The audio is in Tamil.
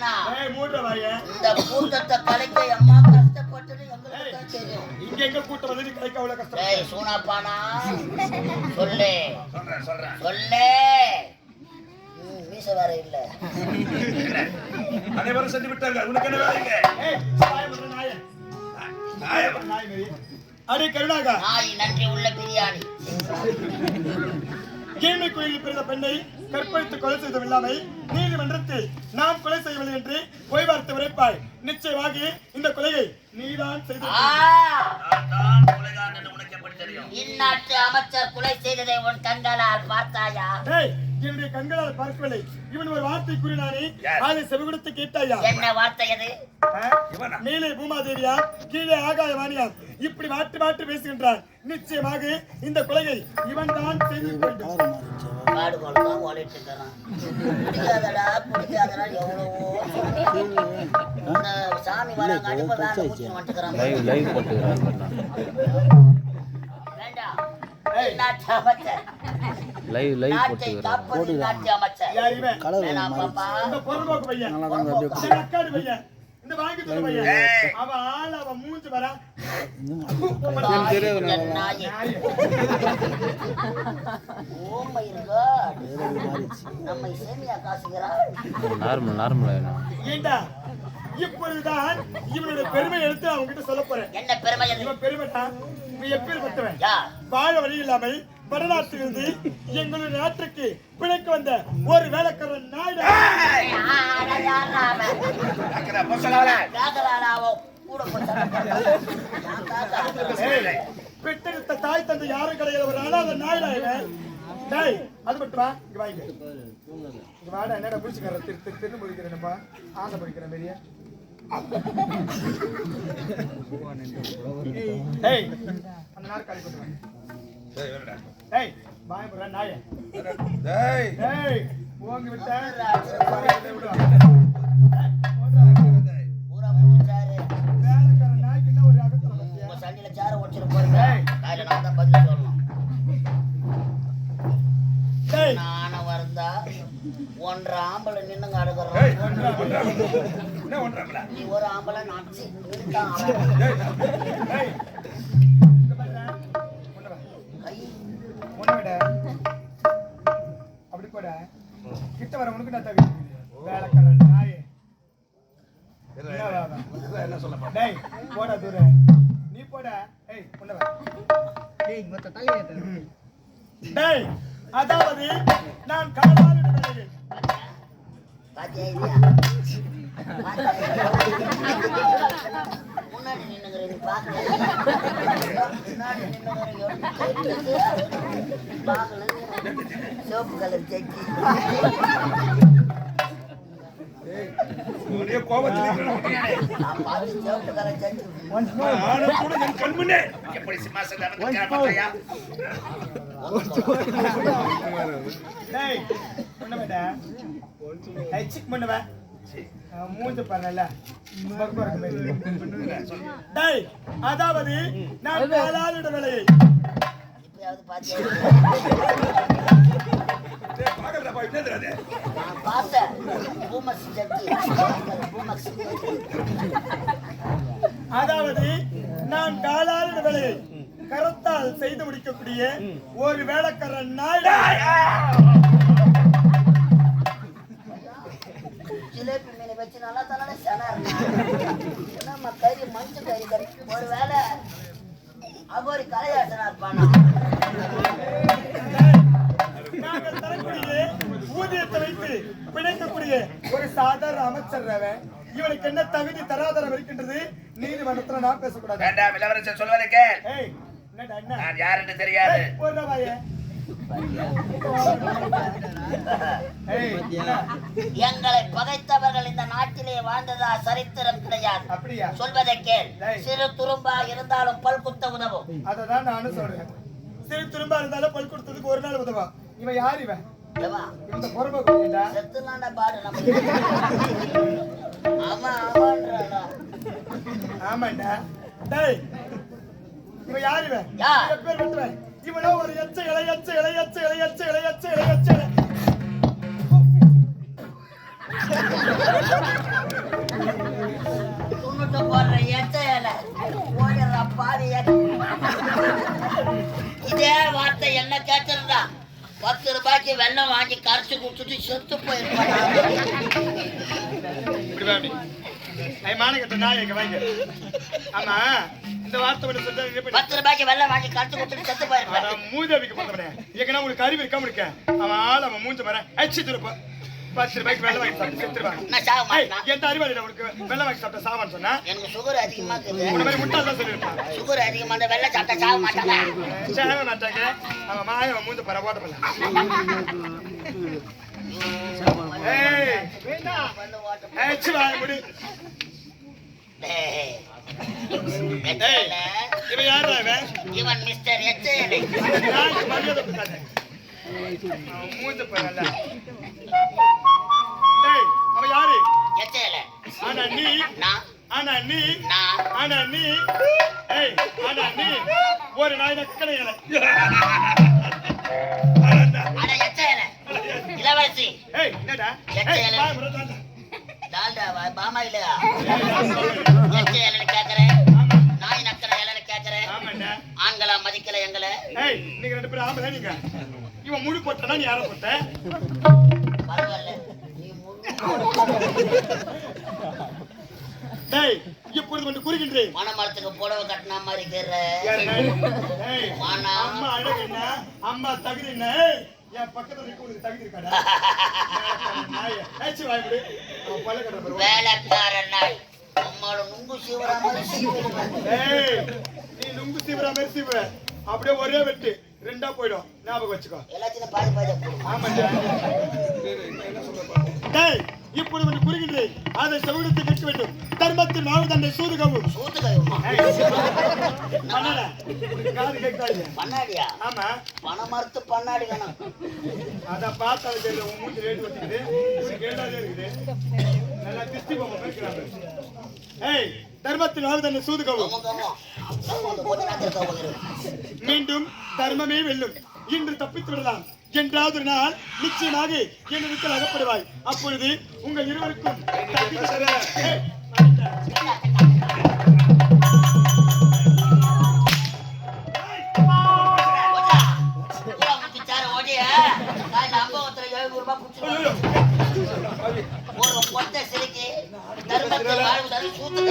ஆனா ஏய் மூடுற வாய. இந்த கூட்டத்தை கலைக்க அம்மா கஷ்டப்பட்டது எங்களுக்கு தான் தெரியும். இங்க எங்க கூட்டம் வந்து கலைக்க அவ்வளவு கஷ்டம் டேய் சூனாப்பானா? சொல்லு. சொல்றேன் சொல்றேன். சொல்லு. ம், மீச வேற இல்ல. அனைவரும் சென்று விட்டார்கள். உனக்கு என்ன வேலைங்க ஏய் நாய. நாய் மாதிரி. அடே கருணாகா. நாய் நன்றி உள்ள பிரியாணி. கீழ்மை கோயிலில் பிறந்த பெண்ணை கற்பழித்து கொலை செய்தும் இல்லாமல் நீதிமன்றத்தில் நாம் கொலை செய்யவில்லை என்று பொய் வார்த்தை உரைப்பாய். நிச்சயமாக இந்த கொலையை நீதான் செய்து நான் இந்நாட்டு அமைச்சர் கொலை செய்ததை உன் கண்களால் பார்த்தாயா? என்னுடைய கண்களால் பார்க்கவில்லை. இவன் ஒரு வார்த்தை கூறினானே? அதை செவிகொடுத்து கேட்டாயா? என்ன வார்த்தை அது? மேலே பூமாதேவியா கீழே ஆகாயவாணியா? இப்படி மாற்றி மாற்றி பேசுகின்றான். நிச்சயமாக இந்த கொலையை இவன் தான் செய்து வேண்டும் காடு தான் ஓடிட்டு இருக்கிறான் பிடிக்காதடா பிடிக்காதடா எவ்வளவோ. சொல்றேன். இந்த சாமி வராங்க அடிப்பதான் மூச்சு வந்துக்கிறான் லைவ் லைவ் போட்டுக்கிறாங்க வேண்டாம். Live live my God. நம்மை சேமியா காசுகிறார் நார்மல் நார்மல் இப்பொழுதுதான் இவனுடைய பெருமை எடுத்து அவங்க கிட்ட சொல்ல போறேன். என்ன பெருமை? எப்பேர் பத்தவன் யார்? வாழ வழி இல்லாமல் வடநாட்டிலிருந்து எங்களுடைய நாட்டுக்கு பிழைக்க வந்த ஒரு வேலைக்காரன் பெற்றெடுத்த தாய் தந்தை யாரும் கிடையாது ஒரு அனாதை நாயுடா இவன் டேய் அது மட்டும்? இங்க வாங்க. இங்க வாடா என்னடா முடிச்சுக்கற திரு திரு திரு முடிக்கிறேன்ப்பா ஆசை படிக்கிறேன் பெரிய ஏய் அந்த நாற்காலி கொண்டு டேய், வேணுடா. ஏய் பாய் போற நாயே டேய், விட்ட. டேய் நானும் வருந்தா, ஒன்றரை ஆம்பளை நின்னுங்க டேய், அடுக்குறோம். நீ ஒரு ஆம்பளை நான் என்ன சொல்ல போற? டேய் போடா தூர. நீ போடா. ஏய் ஒண்ணு வா. டேய் அதாவது நான் காலால் வேலையில் பாத்தியா இல்லையா? முன்னாடி நின்னுங்கிற நீ பார்க்கல. கலர் ஜட்டி கூட என் கண்முன்னே. எப்படி மூஞ்ச அதாவது நான் காலால் வேலையை இப்பயாவது என்னது அது? நான் பார்த்தேன் பூமக்ஸ் ஜட்டி பூமக்ஸ் அதாவது நான் காலால் வேலையை கரத்தால் செய்து முடிக்கக்கூடிய ஒரு வேலைக்காரன் நாய் ஜிலேபி மீனை வச்சு நல்லா தானே சனா நம்ம கறி மஞ்சள் கறி கறி. ஒரு வேளை அகோரி கலையாசனா இருப்பானா ஊதியத்தை வைத்து பிழைக்கக்கூடிய ஒரு சாதாரண அமைச்சர் அவன். இவனுக்கு என்ன தகுதி தராதரம் இருக்கின்றது? நீதிமன்றத்துல நான் பேசக்கூடாது. வேண்டாம் இளவரசர் சொல்வதை கேள். ஏய் என்னடா என்ன? நான் யார் என்று தெரியாது? எங்களை பகைத்தவர்கள் இந்த நாட்டிலே வாழ்ந்ததா சரித்திரம் கிடையாது. அப்படியா? சொல்வதை கேள். சிறு துரும்பா இருந்தாலும் பல் குத்த உதவும். அததான் நானும் சொல்றேன். சரி திரும்ப இருந்தாலும் பல் கொடுத்ததுக்கு ஒரு நாள் உதவா. இவன் யார் இவன்? செத்துலாண்டா பாடு ஆமா ஆமான்றாடா ஆமாண்டா. டேய் இவன் யார் இவன்? யார்? பேர் வெட்டுவன். இவனோ ஒரு எச்ச இலை எச்ச இலை எச்ச இலை எச்ச இலை எச்ச இலை எச்ச. இலை துண்ணுட்டு போடுற எச்ச இலை. போயிடுற பாவி இலை. இதே வார்த்தை என்ன கேட்டிருந்தா? பத்து ரூபாய்க்கு வெள்ளம் வாங்கி கரைச்சு கொடுத்துட்டு செத்து வாங்க. ஆமா, இந்த வார்த்தை மட்டும் சொல்லிட்டா பத்து ரூபாய்க்கு வெள்ளம் வாங்கி கரைச்சு கொடுத்துட்டு செத்து போயிருப்பான் அட, மூதேவிக்கு போட்டவனே. ஏற்கனவே உங்களுக்கு அறிவு இருக்காம இருக்க. அவன் ஆள், அவன் மூஞ்ச பாரு. அடிச்சு திருப்ப. பத்து ரூபாய்க்கு வெள்ளம் வாங்கி சாப்பிட்டு செத்துருவாங்க. எந்த அறிவாளிடா உனக்கு வெள்ளம் வாங்கி சாப்பிட்ட சாவான்னு சொன்னா? எனக்கு சுகர் அதிகமா இருக்குது உன்னை மாதிரி முட்டாள் தான் சொல்லியிருப்பான். சுகர் அதிகமா அந்த வெள்ளம் சாப்பிட்டா சாக மாட்டாங்க சாக மாட்டாங்க. அவன் மாய, அவன் பாரு, ஓட்ட. இவன் யாருடா இவன்? மிஸ்டர் எச்சேலை மரியாதை மூஞ்ச டேய், யாரு எச்சேலை ஆனா நீ நான் ஆனா நீ நான் ஆனா நீ ஏய் ஆனா நீ ஒரு நாய் நக்கனை அட இளவரசி ஏய் என்னடா எச்ச வா டால்டா பாமா இல்லையா எச்சேலைன்னு கேக்குறேன் நாய் நக்கற கேக்குறேன் ஆண்களா மதிக்கல எங்களை ஏய் நீங்க ரெண்டு பேரும் ஆம்பளை நீங்க இவன் முழு போட்டனா நீ யாரை போட்ட பரவாயில்ல நீ முன்னு டேய் இப்பொழுது வந்து குறுகின்றேன் மணமரத்துக்கு புடவை கட்டின மாதிரி மானா. அம்மா அழகு என்ன? அம்மா தகுதி என்ன? என் பக்கத்துல நிக்க உனக்கு தகுதி இருக்காடா? நாய்? ஏச்சி வாய் விடு. அவன் பல்ல கட்ட பாரு. வேலைக்கார நாய். நம்மளோட நுங்கு சீவரா மாதிரி. ஏய் நீ நுங்கு சீவுற மாதிரி சீவுற. அப்படியே ஒரே வெட்டு. ரெண்டா போயிடும். ஞாபகம் வச்சுக்கோ. எல்லாத்தையும் பாதி பாதி போடும் ஆமாண்டா டேய் இப்பொழுது வந்து குறுகின்றேன் அதை செவிடத்தை கேட்க வேண்டும். தர்மத்தின் வாழ்வு தந்தை சூதுகவும் பண்ணாடியா ஆமா. பண மறுத்து பண்ணாடி வேணும் அத தெரியல உன் மூஞ்சி இருக்குது. நல்லா பொம்மை பேசுறாங்க ஏய் தர்மத்தின் வாழ்வு தந்தை சூதுகவும் மீண்டும் தர்மமே வெல்லும். இன்று தப்பித்து விடலாம் என்றாவது நாள் நிச்சயமாக என்னிடத்தில் அகப்படுவாய் அப்பொழுது உங்கள் இருவருக்கும் ஒரு பொட்டை சிரிக்கி தர்மத்தை வாழ்வுதல் சூத்து